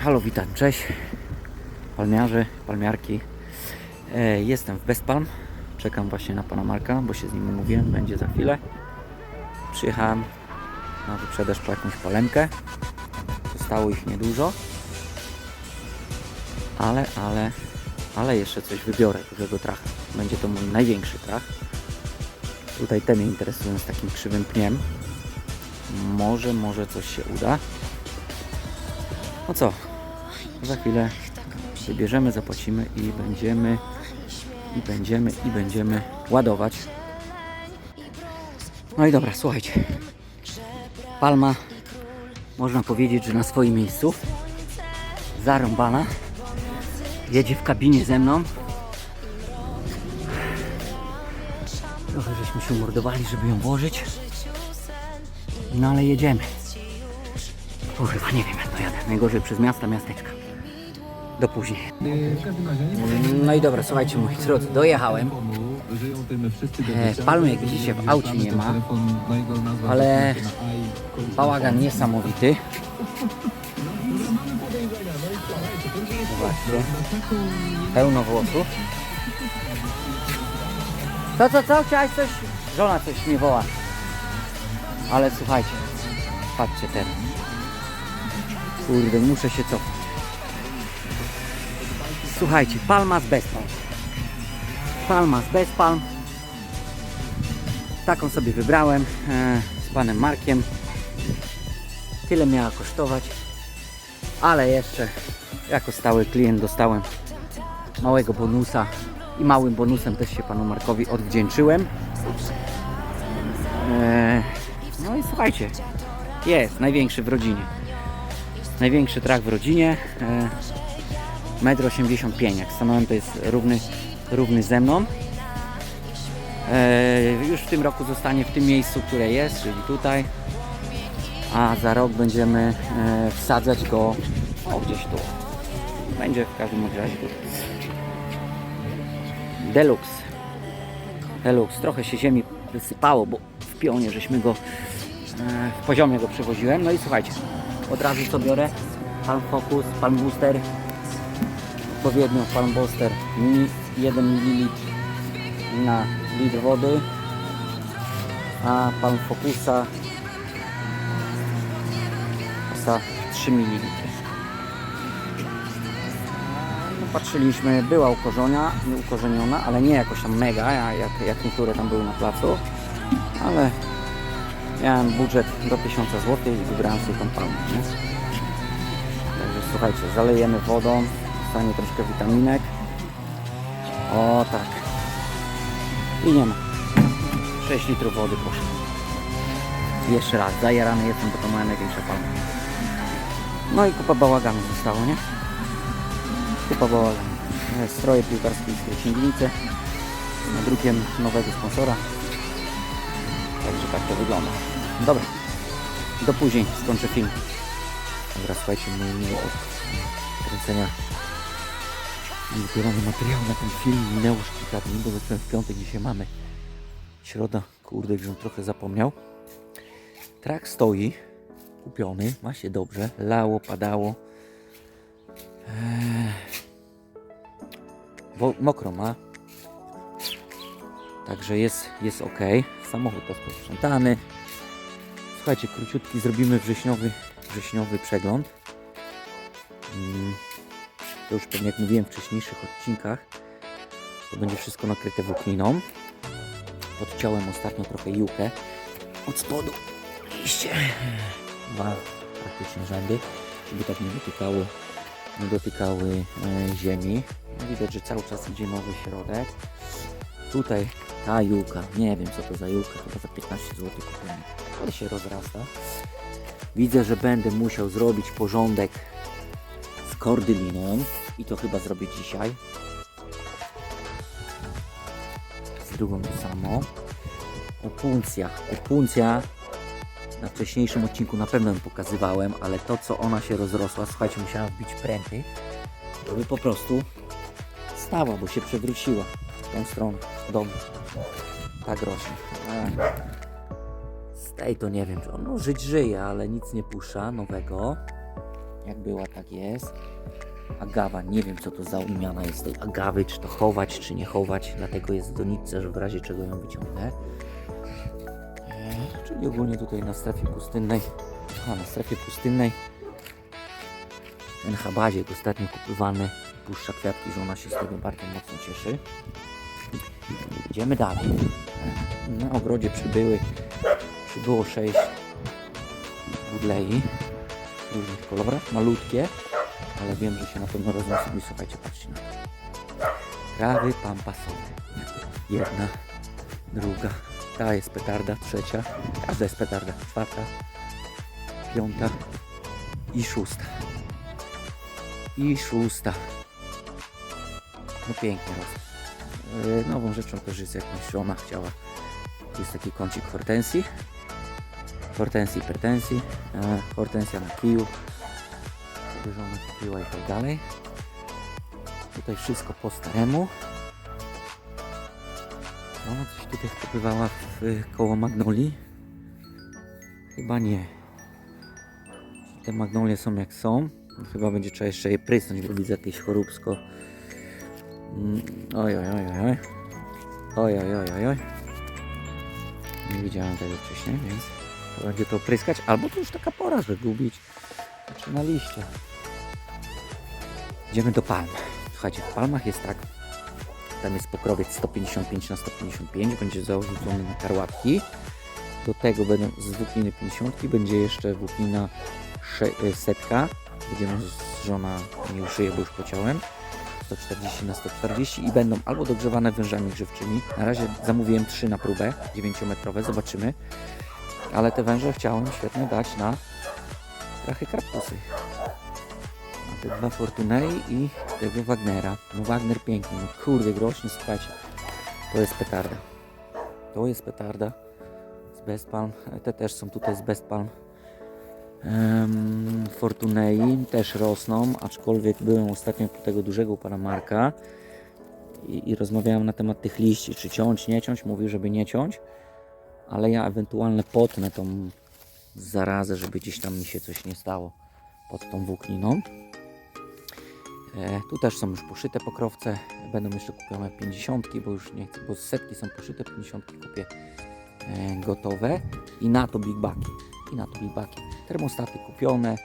Halo, witam, cześć. Palmiarze, palmiarki. E, jestem w Bezpalm. Czekam właśnie na pana Marka, bo się z nim umówiłem, będzie za chwilę. Przyjechałem na wyprzedaż po jakąś palemkę. Zostało ich niedużo. Ale, ale, ale jeszcze coś wybiorę, dużego tracha. Będzie to mój największy trach. Tutaj te mnie interesują z takim krzywym pniem. Może, może coś się uda. No co, za chwilę wybierzemy, zapłacimy i będziemy, i będziemy, i będziemy ładować. No i dobra, słuchajcie. Palma, można powiedzieć, że na swoim miejscu. Zarąbana. Jedzie w kabinie ze mną. Trochę żeśmy się umordowali, żeby ją włożyć. No ale jedziemy. Kurwa, nie wiem jak to jadę. Najgorzej przez miasta, miasteczka. Do później. No i dobra, słuchajcie moi drodzy, dojechałem. E, Palmy jak widzicie w aucie nie ma, ale bałagan niesamowity. Zobaczcie. Pełno włosów. Co, co, co? Chciałaś coś? Żona coś mnie woła. Ale słuchajcie, patrzcie teraz. Kurde, muszę się cofnąć. Słuchajcie, palma z bezpalm. Palma z bezpalm. Taką sobie wybrałem e, z panem Markiem. Tyle miała kosztować. Ale jeszcze jako stały klient dostałem małego bonusa i małym bonusem też się panu Markowi odwdzięczyłem. E, no i słuchajcie, jest największy w rodzinie. Największy trak w rodzinie. E, 1,85 m. Jak stanąłem, to jest równy, równy ze mną. E, już w tym roku zostanie w tym miejscu, które jest, czyli tutaj. A za rok będziemy e, wsadzać go o, gdzieś tu. Będzie w każdym razie tu. Deluxe. Deluxe. Trochę się ziemi wysypało, bo w pionie żeśmy go e, w poziomie go przewoziłem. No i słuchajcie, od razu co biorę? Palm Focus, Palm Booster. Odpowiednio Palm Booster mini 1 ml na litr wody. A Palm Focusa za 3 ml. No, patrzyliśmy, była ukorzenia, ukorzeniona, ale nie jakoś tam mega, jak, jak niektóre tam były na placu, ale miałem budżet do 1000 zł i wybrałem sobie tą palmę. Także słuchajcie, zalejemy wodą, zostanie troszkę witaminek. O tak. I nie ma. 6 litrów wody poszło. Jeszcze raz, zajarany jestem, bo to moja największa palma. No i kupa bałaganu zostało, nie? Kupa bałaganu. E, Stroje piłkarskie z księgnicy. Drukiem nowego sponsora. Także tak to wygląda. Dobra. Do później skończę film. Dobra, słuchajcie, mój od kręcenia i zbierania materiału na ten film. Minęło już kilka dni, bo zacząłem w piątek, dzisiaj mamy środa. Kurde, już trochę zapomniał. Trak stoi, kupiony, ma się dobrze. Lało, padało. Eee, mokro ma. Także jest, jest ok. Samochód jest posprzątany. Słuchajcie, króciutki zrobimy wrześniowy, wrześniowy przegląd. Mm, To już pewnie jak mówiłem w wcześniejszych odcinkach, to będzie wszystko nakryte włókniną. Podciąłem ostatnio trochę jukę od spodu. Liście. Dwa praktycznie rzędy, żeby tak nie dotykały, nie dotykały e, ziemi. Widać, że cały czas idzie nowy środek. Tutaj ta juka, nie wiem co to za juka, chyba za 15 zł kupiłem, ale się rozrasta. Widzę, że będę musiał zrobić porządek kordyliną i to chyba zrobię dzisiaj. Z drugą to samo. Opuncja. Opuncja na wcześniejszym odcinku na pewno pokazywałem, ale to co ona się rozrosła, słuchajcie, musiałam wbić pręty, żeby po prostu stała, bo się przewróciła w tą stronę. Dobra. Tak rośnie. Z tej to nie wiem, czy on no, żyć żyje, ale nic nie puszcza nowego. Jak była, tak jest. Agawa, nie wiem co to za odmiana jest tej agawy, czy to chować, czy nie chować, dlatego jest w że w razie czego ją wyciągnę. E, czyli ogólnie tutaj na strefie pustynnej, aha, na strefie pustynnej ten habaziek ostatnio kupywany puszcza kwiatki, że ona się z tego bardzo mocno cieszy. Idziemy dalej. Na ogrodzie przybyły, przybyło 6 budlei różnych kolorach, malutkie, ale wiem, że się na pewno rozniosą i słuchajcie, patrzcie na to. Trawy pampasowe. Jedna, druga, ta jest petarda, trzecia, każda jest petarda, czwarta, piąta i szósta. I szósta. No pięknie roz. Yy, Nową rzeczą też jest jakąś żona chciała. Jest taki kącik hortensji. Hortensji, pretensji. E, hortensja na kiju. Sobie żona kupiła i tak dalej. Tutaj wszystko po staremu. Ona coś tutaj wkopywała w y, koło magnolii. Chyba nie. Te magnolie są jak są. Chyba będzie trzeba jeszcze je prysnąć, bo widzę jakieś choróbsko. Mm, oj, oj, oj. Oj, oj, oj, oj, oj. Nie widziałem tego wcześniej, więc będzie to pryskać. Albo to już taka pora, że gubić. Na liście. Idziemy do palm. Słuchajcie, w palmach jest tak. Tam jest pokrowiec 155 na 155, będzie zarzucony na karłatki. Do tego będą z włókniny 50 będzie jeszcze włóknina y, setka. Będziemy żona nie uszyję, bo już pociąłem. 140 na 140 i będą albo dogrzewane wężami grzewczymi. Na razie zamówiłem 3 na próbę, 9-metrowe, zobaczymy. Ale te węże chciałem świetnie dać na trachy karpusy. Na te dwa Fortunei i tego Wagnera. No Wagner piękny, no kurde groźny, słuchajcie. To jest petarda. To jest petarda z Best Palm. Te też są tutaj z Best Palm. Em, Fortunei też rosną, aczkolwiek byłem ostatnio u tego dużego pana Marka i, i rozmawiałem na temat tych liści, czy ciąć, nie ciąć. Mówił, żeby nie ciąć, ale ja ewentualnie potnę tą zarazę, żeby gdzieś tam mi się coś nie stało pod tą włókniną. E, tu też są już poszyte pokrowce, będą jeszcze kupione 50, bo już nie chcę, bo setki są poszyte, 50 kupię e, gotowe i na to big baki. I na to big. Termostaty kupione,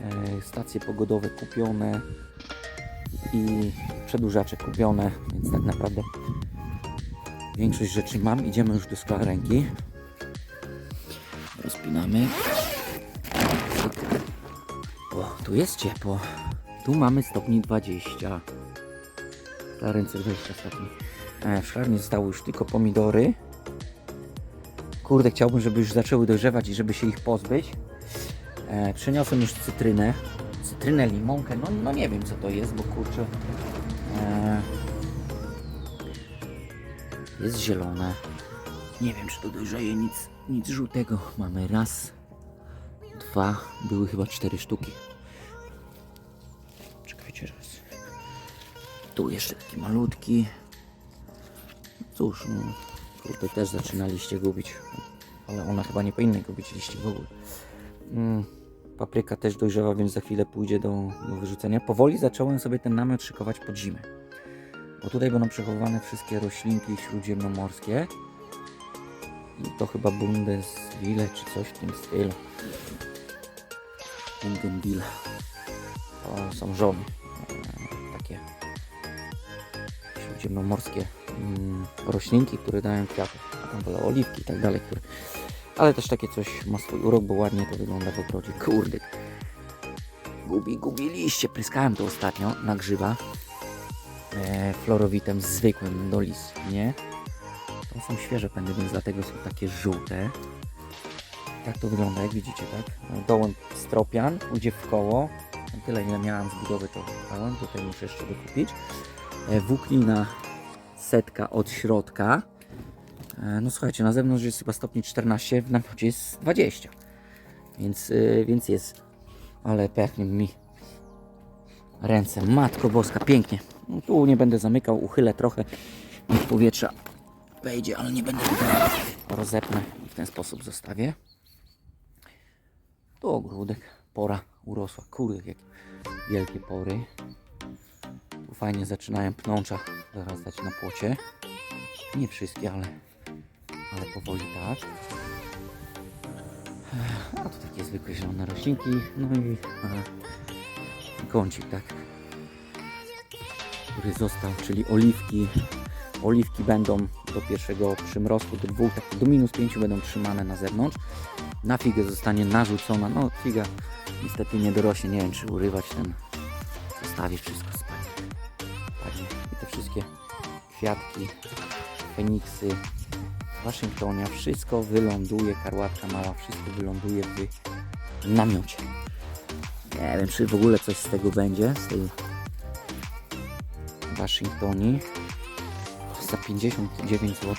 e, stacje pogodowe kupione i przedłużacze kupione, więc tak naprawdę większość rzeczy mam. Idziemy już do skłarenki. Rozpinamy. O, tu jest ciepło. Tu mamy stopni 20. Na ręce 20 stopni. E, w szklarni zostały już tylko pomidory. Kurde, chciałbym, żeby już zaczęły dojrzewać i żeby się ich pozbyć. E, przeniosłem już cytrynę. Cytrynę, limonkę. No, no nie wiem co to jest, bo kurczę. E, jest zielone. Nie wiem, czy to dojrzeje. Nic, nic żółtego. Mamy raz, dwa, były chyba cztery sztuki. Czekajcie raz. Tu jeszcze taki malutki. Cóż, no, kurde, też zaczyna liście gubić. Ale ona chyba nie powinna gubić liści w ogóle. Mm, papryka też dojrzewa, więc za chwilę pójdzie do, do wyrzucenia. Powoli zacząłem sobie ten namiot szykować pod zimę. Bo tutaj będą przechowywane wszystkie roślinki śródziemnomorskie. I to chyba Bundeswille czy coś w tym stylu. Bungenwille. To są żony. e, Takie śródziemnomorskie mm, roślinki, które dają kwiaty. Tam wolę oliwki i tak dalej. Które... Ale też takie coś ma swój urok, bo ładnie to wygląda w ogrodzie. Kurde. Gubi, gubi liście. Pryskałem to ostatnio na grzyba. E, florowitem zwykłym do lis, nie? To są świeże pędy, więc dlatego są takie żółte. Tak to wygląda, jak widzicie, tak? Dołem stropian, pójdzie w koło. Tyle ile miałem z budowy to wypałem. Tutaj muszę jeszcze dokupić. E, Włóknina setka od środka. E, No słuchajcie, na zewnątrz jest chyba stopni 14, w namiocie jest 20. Więc, więc jest. Ale pechnie mi ręce. Matko boska, pięknie. Tu nie będę zamykał, uchylę trochę. Niech powietrza wejdzie, ale nie będę rozepnę i w ten sposób zostawię. Tu ogródek, pora urosła. Kurde, jakie wielkie pory. Tu fajnie zaczynają pnącza zarastać na płocie. Nie wszystkie, ale, ale powoli tak. A tu takie zwykłe zielone roślinki. No i kącik, tak. Który został, czyli oliwki. Oliwki będą do pierwszego przymrozku, do dwóch, tak do minus pięciu będą trzymane na zewnątrz. Na figę zostanie narzucona. No figa niestety nie dorośnie. Nie wiem czy urywać ten, zostawić wszystko spadnie. Spadnie. I te wszystkie kwiatki, feniksy, Waszyngtonia, wszystko wyląduje, karłatka mała, wszystko wyląduje w namiocie. Nie wiem, czy w ogóle coś z tego będzie, z tej Waszyngtonii. Za 59 zł.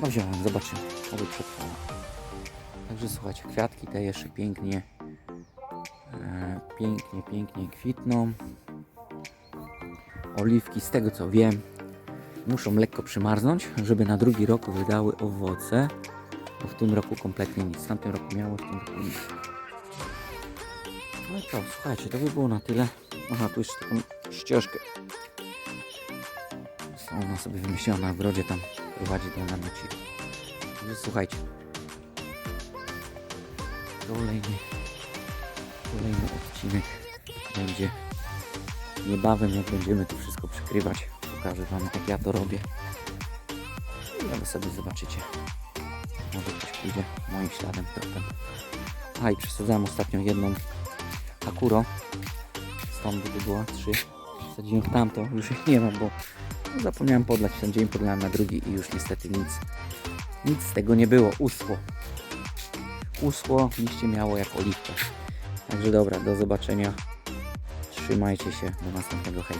No wziąłem, zobaczymy, oby przetrwało. Także słuchajcie, kwiatki te jeszcze pięknie, e, pięknie, pięknie kwitną. Oliwki, z tego co wiem, muszą lekko przymarznąć, żeby na drugi rok wydały owoce. Bo w tym roku kompletnie nic. W tamtym roku miało, w tym roku nic. No i co, słuchajcie, to by było na tyle. Aha, tu jeszcze taką ścieżkę. Ona sobie wymyśliła na ogrodzie, tam prowadzi do namiocika. Także słuchajcie. Kolejny, kolejny odcinek będzie niebawem, jak będziemy to wszystko przykrywać. Pokażę Wam, jak ja to robię. I ale sobie zobaczycie. Może ktoś pójdzie moim śladem trochę. A i przesadzałem ostatnio jedną Akuro. Stąd by była trzy. Wsadziłem tamto, już ich nie ma, bo zapomniałem podlać ten dzień, podlałem na drugi i już niestety nic. Nic z tego nie było. Uschło. Uschło, liście miało jak oliwka. Także dobra, do zobaczenia. Trzymajcie się, do następnego hej.